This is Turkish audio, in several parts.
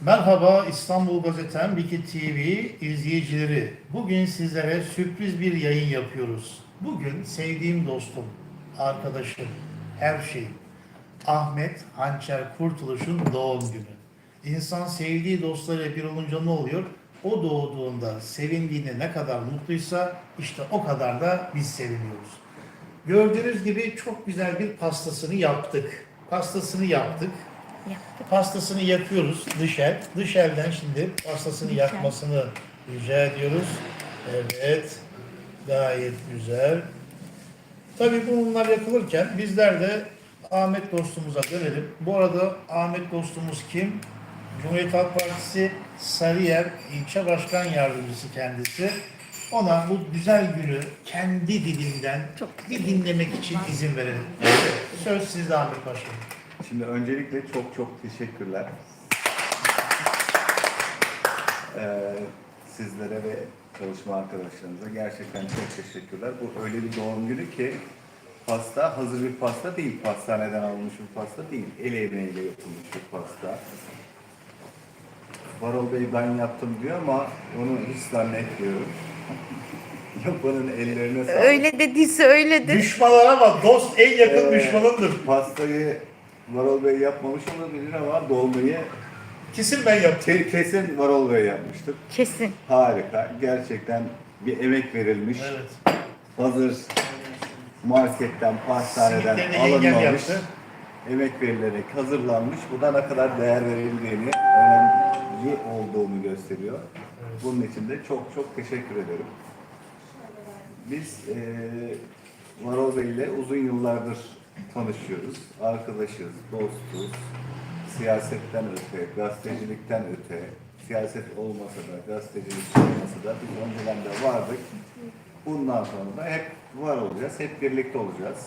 Merhaba İstanbul Gazetem Wiki TV izleyicileri. Bugün sizlere sürpriz bir yayın yapıyoruz. Bugün sevdiğim dostum, arkadaşım, her şeyim Ahmet Hançer Kurtuluş'un doğum günü. İnsan sevdiği dostlarıyla bir olunca ne oluyor? O doğduğunda sevindiğinde ne kadar mutluysa işte o kadar da biz seviniyoruz. Gördüğünüz gibi çok güzel bir pastasını yaptık. Pastasını yaptık. Yaptık. Pastasını yakıyoruz dış el. Dış elden şimdi pastasını el. yakmasını rica ediyoruz. Evet. Gayet güzel. Tabii bunlar yakılırken bizler de Ahmet dostumuza dönelim. Bu arada Ahmet dostumuz kim? Cumhuriyet Halk Partisi Sarıyer İlçe Başkan Yardımcısı kendisi. Ona bu güzel günü kendi dilinden Çok bir dinlemek için izin verelim. Söz sizde Ahmet Başkanım. Şimdi öncelikle çok çok teşekkürler. Ee, sizlere ve çalışma arkadaşlarınıza gerçekten çok teşekkürler. Bu öyle bir doğum günü ki pasta hazır bir pasta değil. Pastaneden alınmış bir pasta değil. El emeğiyle yapılmış bir pasta. Varol Bey ben yaptım diyor ama onu hiç zannetmiyorum. Yapanın ellerine sağlık. Öyle dediyse öyledir. Düşmanlara bak, dost en yakın Ee, düşmanındır. Pastayı Varol Bey yapmamış olabilir ama dolmayı Kesin ben yaptım. ke- kesin Varol Bey yapmıştır. Kesin. Harika. Gerçekten bir emek verilmiş. Evet. Hazır marketten, pastaneden yengem alınmamış. yaptı. Emek verilerek hazırlanmış. Bu da ne kadar değer verildiğini, önemli olduğunu gösteriyor. Bunun için de çok çok teşekkür ederim. Biz eee Varol Bey ile uzun yıllardır tanışıyoruz. Arkadaşız, dostuz. Siyasetten öte, gazetecilikten öte, siyaset olmasa da, gazetecilik olmasa da biz önceden de vardık. Bundan sonra da hep var olacağız, hep birlikte olacağız.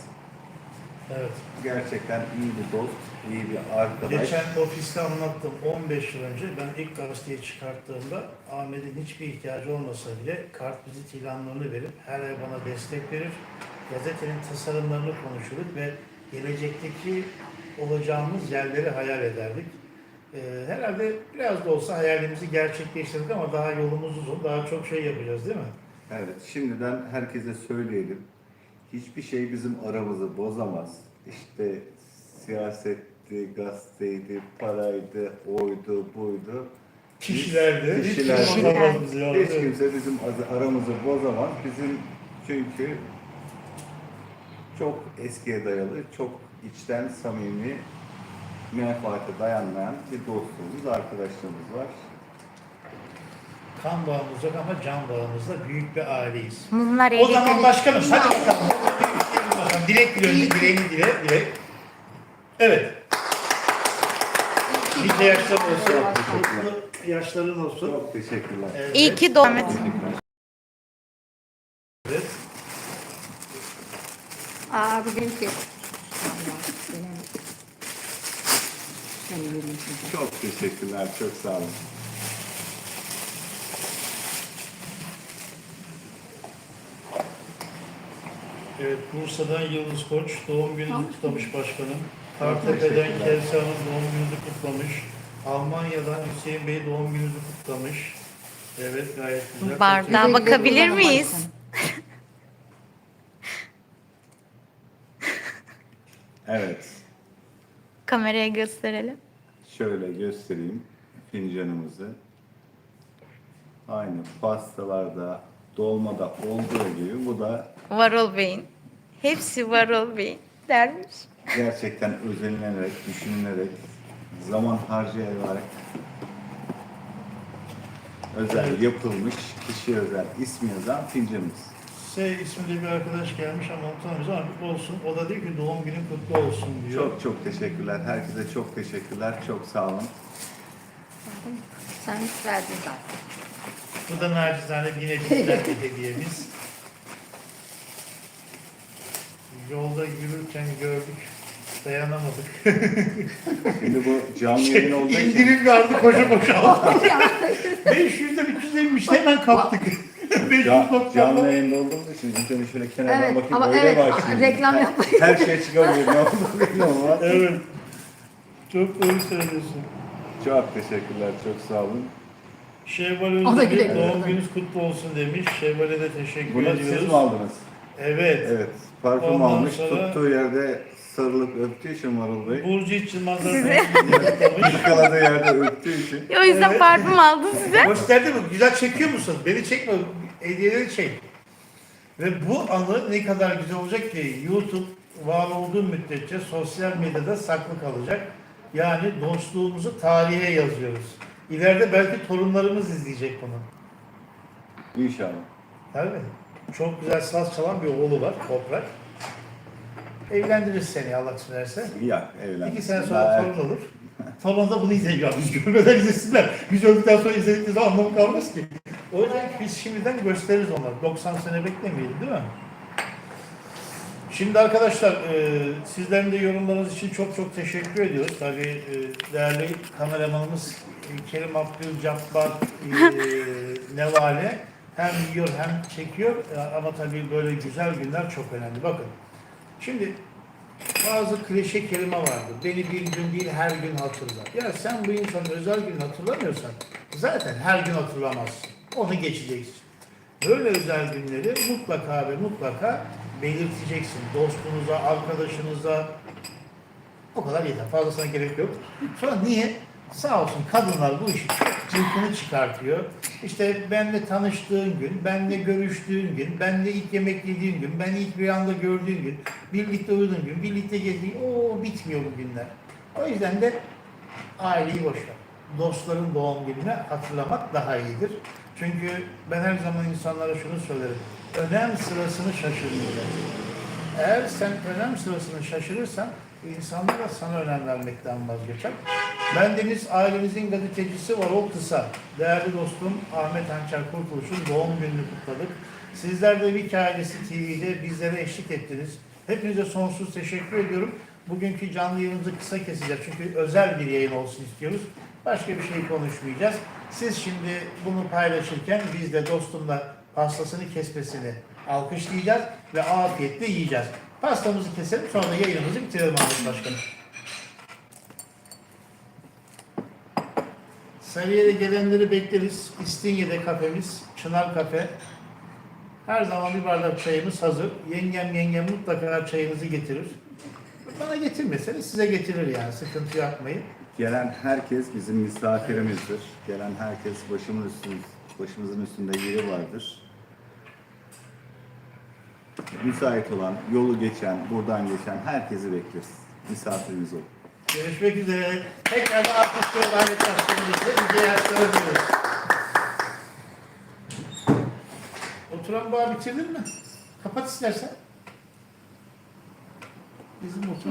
Evet. Gerçekten iyi bir dost, iyi bir arkadaş. Geçen ofiste anlattım 15 yıl önce ben ilk gazeteyi çıkarttığımda Ahmet'in hiçbir ihtiyacı olmasa bile kartvizit ilanlarını verip her ay bana destek verir. Gazetenin tasarımlarını konuşurduk ve gelecekteki olacağımız yerleri hayal ederdik. Ee, herhalde biraz da olsa hayalimizi gerçekleştirdik ama daha yolumuz uzun, daha çok şey yapacağız değil mi? Evet, şimdiden herkese söyleyelim. Hiçbir şey bizim aramızı bozamaz. İşte siyasetti, gazeteydi, paraydı, oydu, buydu. Kişilerdi. Hiç Kişilerdi. bizi ya. Hiç kimse bizim aramızı bozamaz. Bizim çünkü çok eskiye dayalı, çok içten samimi, menfaate dayanmayan bir dostluğumuz, arkadaşlığımız var. Kan bağımız yok ama can bağımızda büyük bir aileyiz. Mumlar O zaman başkanım hadi bakalım. Dilek dile önce dileğini dile. Dilek. Evet. Nice yaşlar olsun. Mutlu yaşların olsun. Çok teşekkürler. Evet. İyi ki doğdun. Evet. Aa bu benimki. Çok teşekkürler, çok sağ olun. Evet, Bursa'dan Yıldız Koç doğum gününü kutlamış başkanım. Kartepe'den Kevser Hanım doğum gününü kutlamış. Almanya'dan Hüseyin Bey doğum gününü kutlamış. Evet, gayet güzel. Bardağa bakabilir miyiz? Evet, Kameraya gösterelim. şöyle göstereyim fincanımızı. Aynı pastalarda, dolmada olduğu gibi bu da Varol Bey'in. Hepsi Varol Bey'in dermiş. gerçekten özenilerek, düşünülerek, zaman harcayarak özel yapılmış, kişi özel, ismi yazan fincanımız. S isminde bir arkadaş gelmiş ama unutamıyoruz kutlu olsun. O da diyor ki doğum günün kutlu olsun diyor. Çok çok teşekkürler. Herkese çok teşekkürler. Çok sağ olun. Sen verdin zaten. Bu da nacizane yine bizden bir hediyemiz. Yolda yürürken gördük, dayanamadık. Şimdi bu canlı yayın olduğu için İndirim vardı koşa koşa aldık. 500'den 300'deymiş hemen kaptık. 500 Ca- nokta. canlı yayında olduğumuz için önce şöyle kenardan Evet, bakayım ama öyle evet, başlayayım. reklam Her- yapmayın. Her şey çıkabilir ne bilmiyorum ama. Evet. Çok doğru söylüyorsun. Çok teşekkürler, çok sağ olun. Şevval O da Özdemir güle doğum gününüz kutlu olsun demiş. Şevval'e de teşekkür Bunu ediyoruz. siz mi aldınız? Evet. Evet, parfüm Ondan almış, sonra- tuttuğu yerde sarılıp öptüğü için Marul Bey. Burcu da Size. Yakaladığı yerde öptüğü için. O yüzden Evet. parfüm aldı size. Gösterdi mi? Güzel çekiyor musun? Beni çekme. Hediyeleri çek. Ve bu anı ne kadar güzel olacak ki YouTube var olduğu müddetçe sosyal medyada saklı kalacak. Yani dostluğumuzu tarihe yazıyoruz. İleride belki torunlarımız izleyecek bunu. İnşallah. Tabii. Çok güzel saz çalan bir oğlu var, Toprak. Evlendiririz seni Allah ederse. Ya evlen. İki sene sonra torun olur. Torun da bunu izleyeceğiz. Biz görmeden izlesinler. Biz öldükten sonra izledikleri anlamı kalmaz ki. O yüzden biz şimdiden gösteririz onları. 90 sene beklemeyelim değil mi? Şimdi arkadaşlar e, sizlerin de yorumlarınız için çok çok teşekkür ediyoruz. Tabii e, değerli kameramanımız e, Kerim Abdülcabbar e, Nevale hem yiyor hem çekiyor E, ama tabii böyle güzel günler çok önemli. Bakın şimdi bazı klişe kelime vardır. Beni bir gün değil her gün hatırla. Ya sen bu insanın özel gün hatırlamıyorsan zaten her gün hatırlamazsın. Onu geçeceksin. Böyle özel günleri mutlaka ve mutlaka belirteceksin. Dostunuza, arkadaşınıza. O kadar yeter. Fazlasına gerek yok. Sonra niye? Sağ olsun kadınlar bu işi çok cılkını çıkartıyor. İşte benle tanıştığın gün, benle görüştüğün gün, benle ilk yemek yediğin gün, beni ilk rüyanda gördüğün gün, birlikte uyuduğun gün, birlikte gezdiğin o bitmiyor bu günler. O yüzden de aileyi boş ver. Dostların doğum gününü hatırlamak daha iyidir. Çünkü ben her zaman insanlara şunu söylerim. Önem sırasını şaşırmıyorlar. Eğer sen önem sırasını şaşırırsan insanlar da sana önem vermekten vazgeçer. Ben Deniz ailemizin gazetecisi var o kısa. Değerli dostum Ahmet Hançer Kurtuluş'un doğum gününü kutladık. Sizler de Viki Ailesi TV'de bizlere eşlik ettiniz. Hepinize sonsuz teşekkür ediyorum. Bugünkü canlı yayınımızı kısa keseceğiz çünkü özel bir yayın olsun istiyoruz. Başka bir şey konuşmayacağız. Siz şimdi bunu paylaşırken biz de dostumla pastasını kesmesini alkışlayacağız ve afiyetle yiyeceğiz. Pastamızı keselim sonra da yayınımızı bitirelim Ahmet Başkanım. Sarıyer'e gelenleri bekleriz. İstinye'de kafemiz, Çınar Kafe. Her zaman bir bardak çayımız hazır. Yengem yengem mutlaka çayınızı getirir. Bana getirmeseniz size getirir yani sıkıntı yapmayın. Gelen herkes bizim misafirimizdir. Gelen herkes başımın üstünde, başımızın üstünde yeri vardır. Müsait olan, yolu geçen, buradan geçen herkesi bekleriz. Misafirimiz olun. Görüşmek üzere. Tekrar alkışlıyoruz Ahmet Başkanımızla. İyi hayatlar diliyoruz. Oturan bağ bitirdin mi? Kapat istersen. Bizim oturan